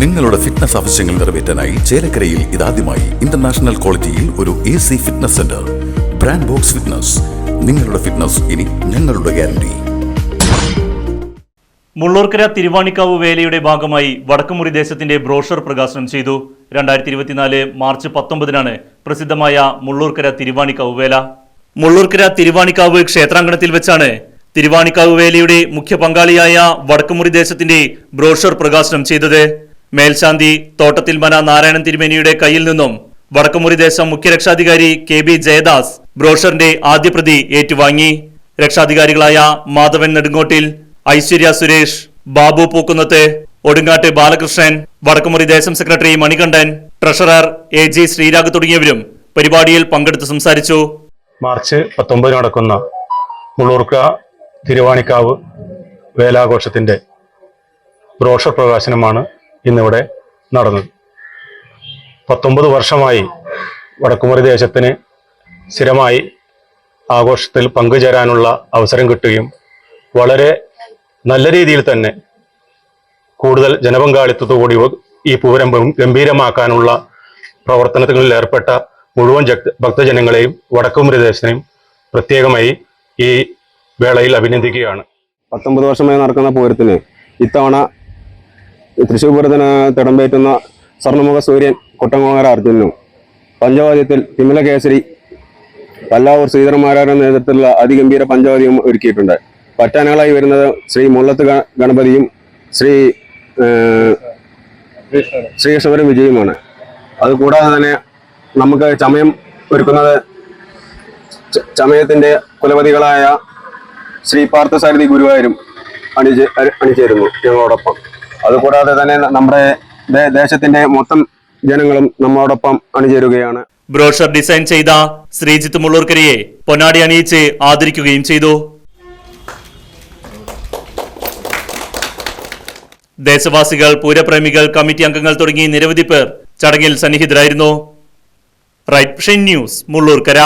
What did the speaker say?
നിങ്ങളുടെ ഫിറ്റ്നസ് ആവശ്യങ്ങൾ നിറവേറ്റാനായി ചേലക്കരയിൽ ഇതാദ്യമായി ഇന്റർനാഷണൽ ക്വാളിറ്റിയിൽ ഒരു A C fitness center brand box fitness നിങ്ങളുടെ ഫിറ്റ്നസ് ഇനി ഞങ്ങളുടെ ഗ്യാരണ്ടി മുള്ളൂർക്കര തിരുവാണിക്കാവ് വേലയുടെ ഭാഗമായി വടക്കുമുറി ദേശത്തിന്റെ ബ്രോഷർ പ്രകാശനം ചെയ്തു. രണ്ടായിരത്തി ഇരുപത്തിനാല് മാർച്ച് പത്തൊമ്പതിനാണ് പ്രസിദ്ധമായ മുള്ളൂർക്കര തിരുവാണിക്കാവ് വേല. മുള്ളൂർക്കര തിരുവാണിക്കാവ് ക്ഷേത്രാങ്കണത്തിൽ വെച്ചാണ് തിരുവാണിക്കാവ് വേലയുടെ മുഖ്യ പങ്കാളിയായ വടക്കുമുറി ദേശത്തിന്റെ ബ്രോഷർ പ്രകാശനം ചെയ്തത്. മേൽശാന്തി തോട്ടത്തിൽ മന നാരായണൻ തിരുമേനിയുടെ കയ്യിൽ നിന്നും വടക്കുമുറി ദേശം മുഖ്യരക്ഷാധികാരി കെ ബി ജയദാസ് ബ്രോഷറിന്റെ ആദ്യ പ്രതി ഏറ്റുവാങ്ങി. രക്ഷാധികാരികളായ മാധവൻ നെടുങ്കോട്ടിൽ ഐശ്വര്യ സുരേഷ് ബാബു പൂക്കുന്നത്ത് ഒടുങ്ങാട്ട് ബാലകൃഷ്ണൻ വടക്കുമുറി ദേശം secretary Manikandan treasurer A G Sreerag തുടങ്ങിയവരും പരിപാടിയിൽ പങ്കെടുത്ത് സംസാരിച്ചു. മാർച്ച് പത്തൊമ്പതിന് നടക്കുന്ന മുള്ളൂർക്ക തിരുവാണിക്കാവ് വേലാഘോഷത്തിന്റെ ബ്രോഷർ പ്രകാശനമാണ് ഇന്നിവിടെ നടന്നത്. പത്തൊമ്പത് വർഷമായി വടക്കുമുറി ദേശത്തിന് സ്ഥിരമായി ആഘോഷത്തിൽ പങ്കുചേരാനുള്ള അവസരം കിട്ടുകയും വളരെ നല്ല രീതിയിൽ തന്നെ കൂടുതൽ ജനപങ്കാളിത്തത്തോടുകൂടി ഈ പൂരം ഗംഭീരമാക്കാനുള്ള പ്രവർത്തനങ്ങളിൽ ഏർപ്പെട്ട മുഴുവൻ ഭക്തജനങ്ങളെയും വടക്കുമുറി ദേശത്തിനെയും പ്രത്യേകമായി ഈ വേളയിൽ അഭിനന്ദിക്കുകയാണ്. പത്തൊമ്പത് വർഷമായി നടക്കുന്ന പൂരത്തിന് ഇത്തവണ തൃശ്ശൂർ പൂരത്തിന് തിടമ്പേറ്റുന്ന സ്വർണമുഖ സൂര്യൻ കുട്ടമോഹര അർജുനും പഞ്ചവാദ്യത്തിൽ തിമില കേസരി പല്ലാവൂർ ശ്രീധരന്മാരുടെ നേതൃത്വത്തിലുള്ള അതിഗംഭീര പഞ്ചവാദ്യം ഒരുക്കിയിട്ടുണ്ട്. പറ്റാനകളായി വരുന്നത് ശ്രീ മുള്ളത്ത് ഗണപതിയും ശ്രീ ശ്രീകൃഷ്ണപുരം വിജയുമാണ്. അതുകൂടാതെ തന്നെ നമുക്ക് ചമയം ഒരുക്കുന്നത് ചമയത്തിന്റെ കുലപതികളായ ശ്രീ പാർത്ഥസാരഥി ഗുരുവായൂരും അണിചേ അണി- അണിചേരുന്നു. ഞങ്ങളോടൊപ്പം. അതുകൂടാതെ തന്നെ നമ്മുടെ ദേശത്തിന്റെ മൊത്തം ജനങ്ങളും നമ്മോടൊപ്പം അണിചേരുകയാണ്. ബ്രോഷർ ഡിസൈൻ ചെയ്ത ശ്രീജിത്ത് മുള്ളൂർക്കരയെ പൊന്നാടി അണിയിച്ച് ആദരിക്കുകയും ചെയ്തു. ദേശവാസികൾ പൂരപ്രേമികൾ കമ്മിറ്റി അംഗങ്ങൾ തുടങ്ങി നിരവധി പേർ ചടങ്ങിൽ സന്നിഹിതരായിരുന്നു. Right news Mullurkara.